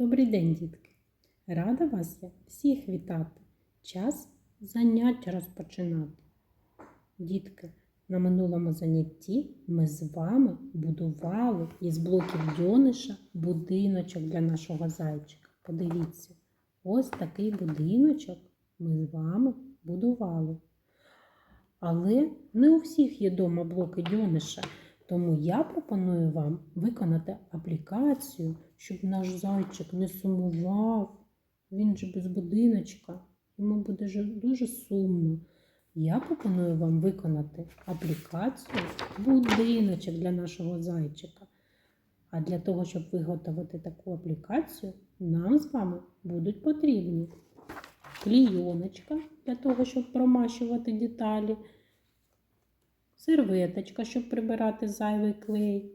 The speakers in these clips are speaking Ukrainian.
Добрий день, дітки! Рада вас я всіх вітати. Час занять розпочинати. Дітки, на минулому занятті ми з вами будували із блоків Дьониша будиночок для нашого зайчика. Подивіться, ось такий будиночок ми з вами будували. Але не у всіх є дома блоки Дьониша. Тому я пропоную вам виконати аплікацію, щоб наш зайчик не сумував. Він же без будиночка, йому буде же дуже сумно. Я пропоную вам виконати аплікацію будиночок для нашого зайчика. А для того, щоб виготовити таку аплікацію, нам з вами будуть потрібні клійоночка для того, щоб промащувати деталі серветочка, щоб прибирати зайвий клей,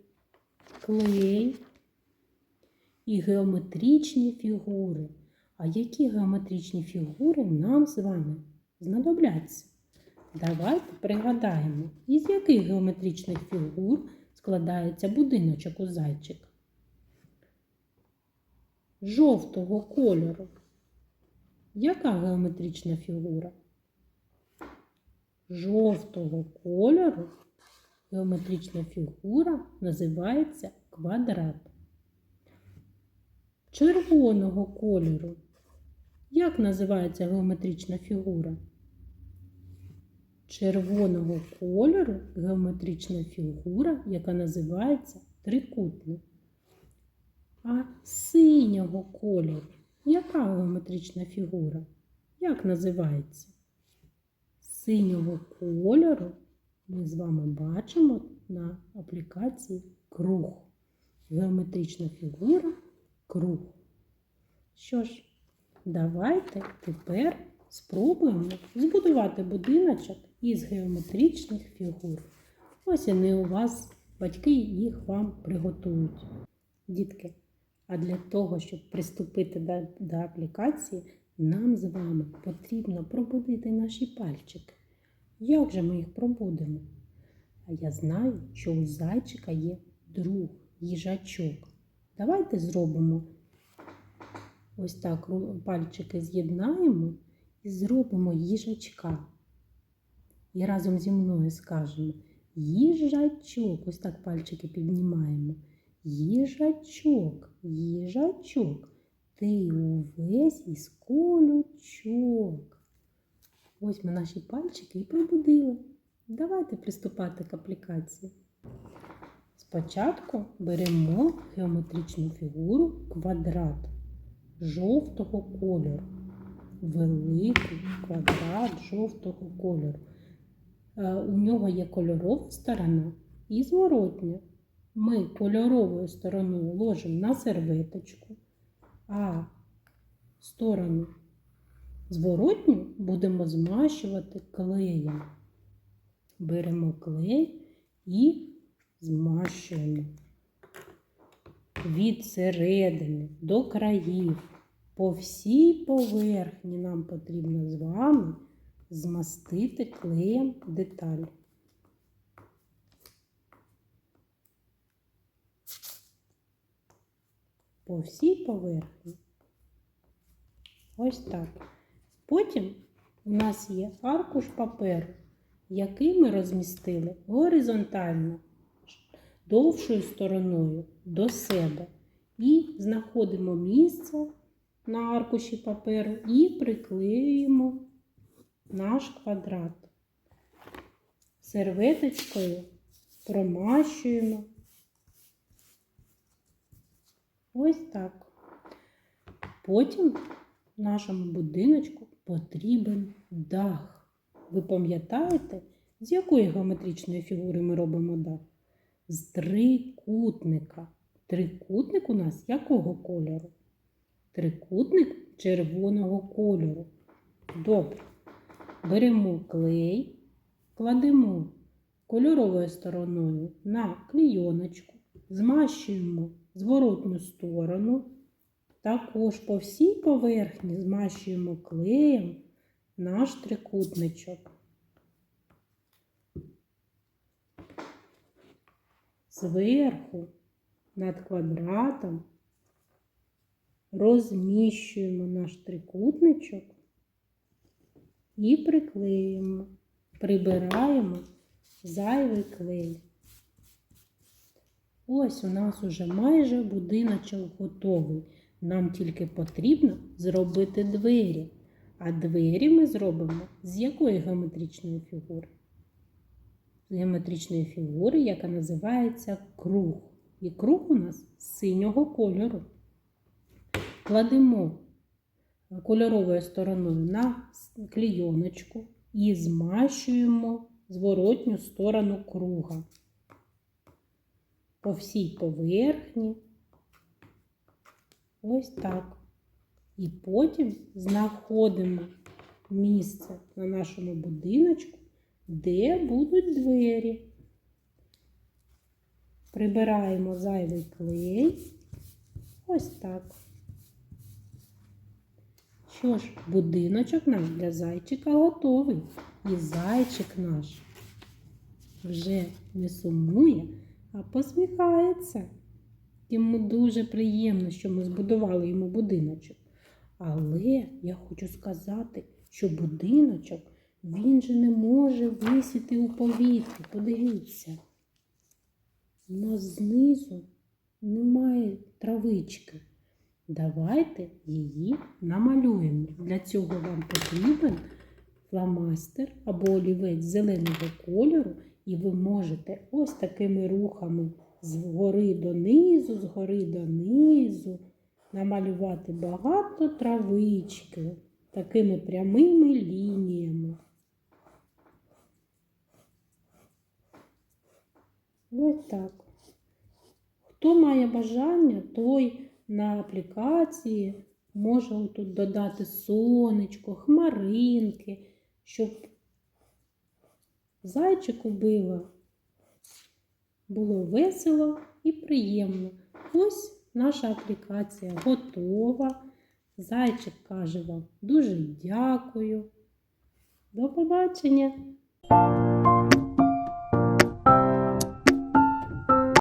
клей і геометричні фігури. А які геометричні фігури нам з вами знадобляться? Давайте пригадаємо, із яких геометричних фігур складається будиночок у зайчика. Жовтого кольору. Яка геометрична фігура? Жовтого кольору геометрична фігура називається квадрат. Червоного кольору. Як називається геометрична фігура? Червоного кольору геометрична фігура, яка називається трикутник. А синього кольору яка геометрична фігура? Як називається? Синього кольору ми з вами бачимо на аплікації круг. Геометрична фігура круг. Що ж, давайте тепер спробуємо збудувати будиночок із геометричних фігур. Ось вони у вас, батьки їх вам приготують. Дітки, а для того, щоб приступити до, до аплікації, нам з вами потрібно пробудити наші пальчики. Як же ми їх пробудемо? А я знаю, що у зайчика є друг, їжачок. Давайте зробимо ось так пальчики з'єднаємо і зробимо їжачка. І разом зі мною скажемо їжачок. Ось так пальчики піднімаємо. Їжачок, їжачок. Ти увесь із колючок. Ось ми наші пальчики і пробудили. Давайте приступати к аплікації. Спочатку беремо геометричну фігуру квадрат жовтого кольору. Великий квадрат жовтого кольору. Е, у нього є кольорова сторона і зворотня. Ми кольоровою стороною ложимо на серветочку а сторону зворотню будемо змащувати клеєм. Беремо клей і змащуємо від середини до країв. По всій поверхні нам потрібно з вами змастити клеєм деталь. По всій поверхні. Ось так. Потім у нас є аркуш паперу, який ми розмістили горизонтально, довшою стороною до себе. І знаходимо місце на аркуші паперу і приклеюємо наш квадрат. Серветочкою промащуємо Ось так. Потім нашому будиночку потрібен дах. Ви пам'ятаєте, з якої геометричної фігури ми робимо дах? З трикутника. Трикутник у нас якого кольору? Трикутник червоного кольору. Добре. Беремо клей, кладемо кольоровою стороною на клійоночку, змащуємо зворотню сторону. Також по всій поверхні змащуємо клеєм наш трикутничок. Зверху над квадратом розміщуємо наш трикутничок і приклеюємо, прибираємо зайвий клей. Ось у нас уже майже будиночок готовий. Нам тільки потрібно зробити двері. А двері ми зробимо з якої геометричної фігури? З геометричної фігури, яка називається круг. І круг у нас синього кольору. Кладемо кольоровою стороною на клійоночку і змащуємо зворотню сторону круга по всій поверхні. Ось так. І потім знаходимо місце на нашому будиночку, де будуть двері. Прибираємо зайвий клей. Ось так. Що ж, будиночок наш для зайчика готовий. І зайчик наш вже не сумує, а посміхається. Йому дуже приємно, що ми збудували йому будиночок. Але я хочу сказати, що будиночок він же не може висіти у повітрі. Подивіться. У нас знизу немає травички. Давайте її намалюємо. Для цього вам потрібен фломастер або олівець зеленого кольору, і ви можете ось такими рухами згори донизу, згори донизу намалювати багато травички такими прямими лініями. Ось так. Хто має бажання, той на аплікації може тут додати сонечко, хмаринки, щоб зайчику було, було весело і приємно. Ось наша аплікація готова. Зайчик каже вам дуже дякую. До побачення!